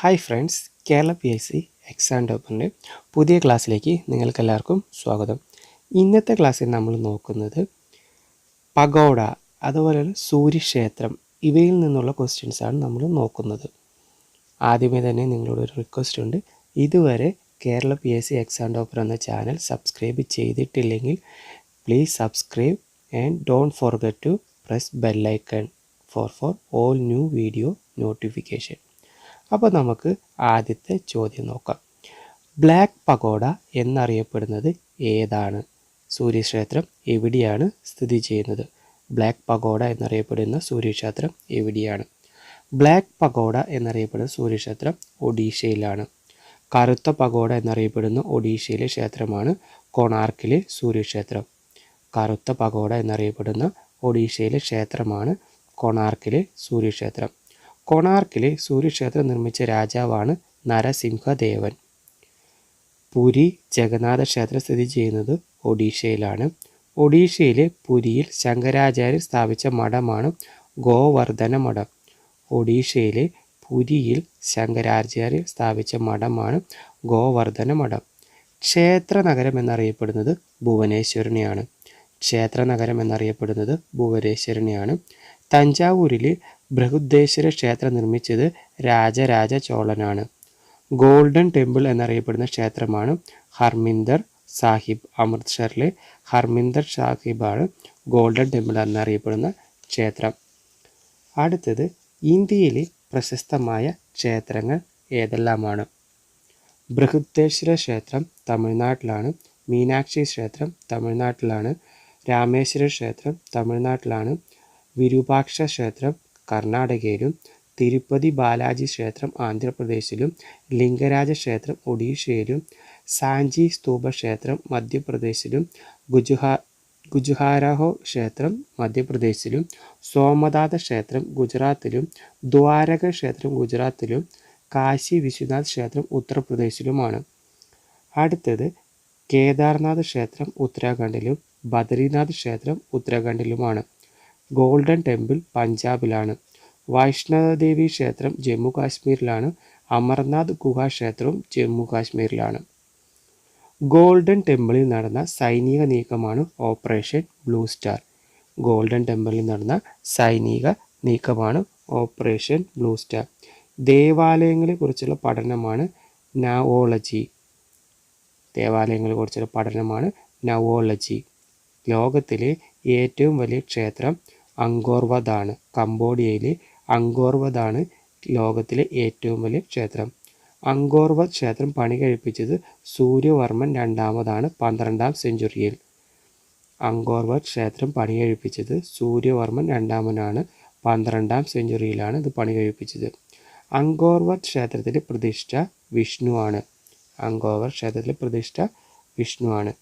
Hi friends Kerala P S C exam ടോപ്പറിന്റെ പുതിയ ക്ലാസ്സിലേക്ക് നിങ്ങൾക്കെല്ലാവർക്കും സ്വാഗതം. ഇന്നത്തെ ക്ലാസ്സിൽ നമ്മൾ നോക്കുന്നത് പഗോഡ അതുപോലെ സൂര്യക്ഷേത്രം ഇവയിൽ നിന്നുള്ള ക്വസ്റ്റ്യൻസാണ് നമ്മൾ നോക്കുന്നത്. ആദ്യമേ തന്നെ നിങ്ങളോട് ഒരു റിക്വസ്റ്റ് ഉണ്ട്. ഇതുവരെ Kerala P S C exam topper എന്ന ചാനൽ സബ്സ്ക്രൈബ് ചെയ്തിട്ടില്ലെങ്കിൽ please subscribe and don't forget to press bell icon for for all new video notification അപ്പോൾ നമുക്ക് ആദ്യത്തെ ചോദ്യം നോക്കാം. ബ്ലാക്ക് പഗോഡ എന്നറിയപ്പെടുന്നത് ഏതാണ്? സൂര്യക്ഷേത്രം എവിടെയാണ് സ്ഥിതി ചെയ്യുന്നത്? ബ്ലാക്ക് പഗോഡ എന്നറിയപ്പെടുന്ന സൂര്യക്ഷേത്രം എവിടെയാണ്? ബ്ലാക്ക് പഗോഡ എന്നറിയപ്പെടുന്ന സൂര്യക്ഷേത്രം ഒഡീഷയിലാണ്. കറുത്ത പഗോഡ എന്നറിയപ്പെടുന്ന ഒഡീഷയിലെ ക്ഷേത്രമാണ് കൊണാർക്കിലെ സൂര്യക്ഷേത്രം. കറുത്ത പഗോഡ എന്നറിയപ്പെടുന്ന ഒഡീഷയിലെ ക്ഷേത്രമാണ് കൊണാർക്കിലെ സൂര്യക്ഷേത്രം. കൊണാർക്കിലെ സൂര്യക്ഷേത്രം നിർമ്മിച്ച രാജാവാണ് നരസിംഹദേവൻ. പുരി ജഗന്നാഥ ക്ഷേത്രം സ്ഥിതി ചെയ്യുന്നത് ഒഡീഷയിലാണ്. ഒഡീഷയിലെ പുരിയിൽ ശങ്കരാചാര്യർ സ്ഥാപിച്ച മഠമാണ് ഗോവർദ്ധന മഠം. ഒഡീഷയിലെ പുരിയിൽ ശങ്കരാചാര്യർ സ്ഥാപിച്ച മഠമാണ് ഗോവർദ്ധന മഠം. ക്ഷേത്ര നഗരം എന്നറിയപ്പെടുന്നത് ഭുവനേശ്വരനെയാണ്. ക്ഷേത്ര നഗരം എന്നറിയപ്പെടുന്നത് ഭുവനേശ്വരനെയാണ്. തഞ്ചാവൂരിലെ ബൃഹുദ്ദേശ്വര ക്ഷേത്രം നിർമ്മിച്ചത് രാജരാജ ചോളനാണ്. ഗോൾഡൻ ടെമ്പിൾ എന്നറിയപ്പെടുന്ന ക്ഷേത്രമാണ് ഹർമിന്ദർ സാഹിബ് അമൃത്സറിലെ ഹർമിന്ദർ സാഹിബാണ് ഗോൾഡൻ ടെമ്പിൾ എന്നറിയപ്പെടുന്ന ക്ഷേത്രം. അടുത്തത് ഇന്ത്യയിലെ പ്രശസ്തമായ ക്ഷേത്രങ്ങൾ ഏതെല്ലാമാണ്? ബൃഹദ്ദേശ്വര ക്ഷേത്രം തമിഴ്നാട്ടിലാണ് മീനാക്ഷി ക്ഷേത്രം തമിഴ്നാട്ടിലാണ് രാമേശ്വര ക്ഷേത്രം തമിഴ്നാട്ടിലാണ് വിരൂപാക്ഷ ക്ഷേത്രം കർണാടകയിലും തിരുപ്പതി ബാലാജി ക്ഷേത്രം ആന്ധ്രാപ്രദേശിലും ലിംഗരാജ ക്ഷേത്രം ഒഡീഷയിലും സാഞ്ചി സ്തൂപ ക്ഷേത്രം മധ്യപ്രദേശിലും ഗുജുഹാ ഗുജുഹാരഹോ ക്ഷേത്രം മധ്യപ്രദേശിലും സോമനാഥ ക്ഷേത്രം ഗുജറാത്തിലും ദ്വാരക ക്ഷേത്രം ഗുജറാത്തിലും കാശി വിശ്വനാഥ് ക്ഷേത്രം ഉത്തർപ്രദേശിലുമാണ്. അടുത്തത് കേദാർനാഥ് ക്ഷേത്രം ഉത്തരാഖണ്ഡിലും ബദരീനാഥ് ക്ഷേത്രം ഉത്തരാഖണ്ഡിലുമാണ്. ഗോൾഡൻ ടെമ്പിൾ പഞ്ചാബിലാണ്. വൈഷ്ണവദേവി ക്ഷേത്രം ജമ്മു കാശ്മീരിലാണ് അമർനാഥ് ഗുഹാക്ഷേത്രവും ജമ്മു കാശ്മീരിലാണ് ഗോൾഡൻ ടെമ്പിളിൽ നടന്ന സൈനിക നീക്കമാണ് ഓപ്പറേഷൻ ബ്ലൂ സ്റ്റാർ. ഗോൾഡൻ ടെമ്പിളിൽ നടന്ന സൈനിക നീക്കമാണ് ഓപ്പറേഷൻ ബ്ലൂ സ്റ്റാർ. ദേവാലയങ്ങളെ കുറിച്ചുള്ള പഠനമാണ് നവോളജി. ദേവാലയങ്ങളെ കുറിച്ചുള്ള പഠനമാണ് നവോളജി. ലോകത്തിലെ ഏറ്റവും വലിയ ക്ഷേത്രം അങ്കോർവതാണ് കംബോഡിയയിലെ അങ്കോർവതാണ് ലോകത്തിലെ ഏറ്റവും വലിയ ക്ഷേത്രം. അങ്കോർവ ക്ഷേത്രം പണി കഴിപ്പിച്ചത് സൂര്യവർമ്മൻ രണ്ടാമതാണ് പന്ത്രണ്ടാം സെഞ്ചുറിയിൽ. അങ്കോർവ ക്ഷേത്രം പണി കഴിപ്പിച്ചത് സൂര്യവർമ്മൻ രണ്ടാമനാണ് പന്ത്രണ്ടാം സെഞ്ചുറിയിലാണ് ഇത് പണി കഴിപ്പിച്ചത്. അങ്കോർവ ക്ഷേത്രത്തിലെ പ്രതിഷ്ഠ വിഷ്ണു വിഷ്ണുവാണ്. അങ്കോർവ ക്ഷേത്രത്തിലെ പ്രതിഷ്ഠ വിഷ്ണു ആണ്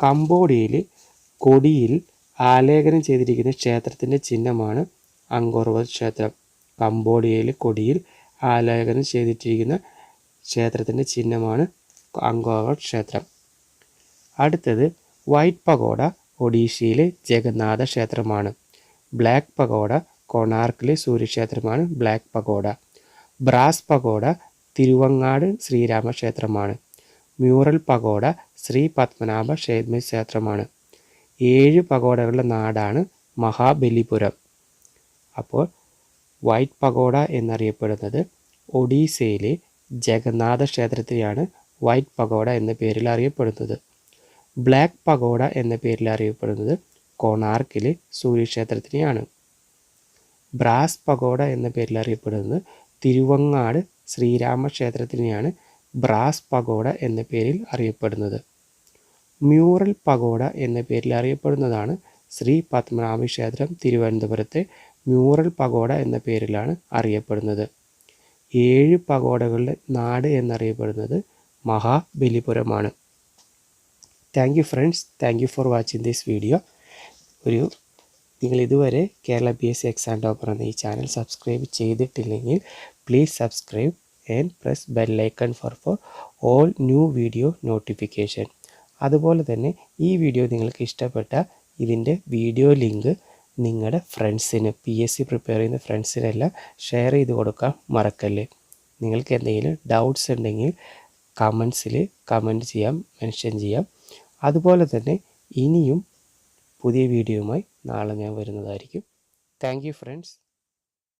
കംബോഡിയയിൽ കൊടിയിൽ ആലേഖനം ചെയ്തിരിക്കുന്ന ക്ഷേത്രത്തിന്റെ ചിഹ്നമാണ് അങ്കോർവത് ക്ഷേത്രം. കംബോഡിയയിലെ കൊടിയിൽ ആലേഖനം ചെയ്തിട്ടിരിക്കുന്ന ക്ഷേത്രത്തിന്റെ ചിഹ്നമാണ് അങ്കോർവത് ക്ഷേത്രം. അടുത്തത് വൈറ്റ് പഗോഡ ഒഡീഷയിലെ ജഗന്നാഥ ക്ഷേത്രമാണ്. ബ്ലാക്ക് പഗോഡ കൊണാർക്കിലെ സൂര്യക്ഷേത്രമാണ് black pagoda. Brass pagoda Thiruvangad ശ്രീരാമക്ഷേത്രമാണ്. Mural pagoda Shri Padmanabha ക്ഷേത്ര ക്ഷേത്രമാണ്. ഏഴ് പഗോഡകളുടെ നാടാണ് മഹാബലിപുരം. അപ്പോൾ വൈറ്റ് പഗോഡ എന്നറിയപ്പെടുന്നത് ഒഡീസയിലെ ജഗന്നാഥ ക്ഷേത്രത്തെയാണ് വൈറ്റ് പഗോഡ എന്ന പേരിൽ അറിയപ്പെടുന്നത്. ബ്ലാക്ക് പഗോഡ എന്ന പേരിൽ അറിയപ്പെടുന്നത് കൊണാർക്കിലെ സൂര്യക്ഷേത്രത്തിനെയാണ്. ബ്രാസ് പഗോഡ എന്ന പേരിൽ അറിയപ്പെടുന്നത് തിരുവങ്ങാട് ശ്രീരാമ ക്ഷേത്രത്തിനെയാണ് ബ്രാസ് പഗോഡ എന്ന പേരിൽ അറിയപ്പെടുന്നത്. മ്യൂറൽ പഗോഡ എന്ന പേരിൽ അറിയപ്പെടുന്നതാണ് ശ്രീ പത്മനാഭ ക്ഷേത്രം തിരുവനന്തപുരത്തെ മ്യൂറൽ പഗോഡ എന്ന പേരിലാണ് അറിയപ്പെടുന്നത്. ഏഴ് പഗോഡകളുടെ നാട് എന്നറിയപ്പെടുന്നത് മഹാബലിപുരമാണ്. Thank you friends thank you for watching this video ഒരു നിങ്ങൾ ഇതുവരെ Kerala B S C exam topper എന്ന ഈ ചാനൽ സബ്സ്ക്രൈബ് ചെയ്തിട്ടില്ലെങ്കിൽ please subscribe and press bell icon for for all new video notification അതുപോലെ തന്നെ ഈ വീഡിയോ നിങ്ങൾക്ക് ഇഷ്ടപ്പെട്ട ഇതിന്റെ വീഡിയോ ലിങ്ക് നിങ്ങളുടെ ഫ്രണ്ട്സിന് പി എസ് സി പ്രിപ്പയർ ചെയ്യുന്ന ഫ്രണ്ട്സിനെല്ലാം ഷെയർ ചെയ്ത് കൊടുക്കാൻ മറക്കല്ലേ? നിങ്ങൾക്ക് എന്തെങ്കിലും ഡൗട്ട്സ് ഉണ്ടെങ്കിൽ കമൻസിൽ കമന്റ് ചെയ്യാം മെൻഷൻ ചെയ്യാം. അതുപോലെ തന്നെ ഇനിയും പുതിയ വീഡിയോയുമായി നാളെ ഞാൻ വരുന്നതായിരിക്കും. Thank friends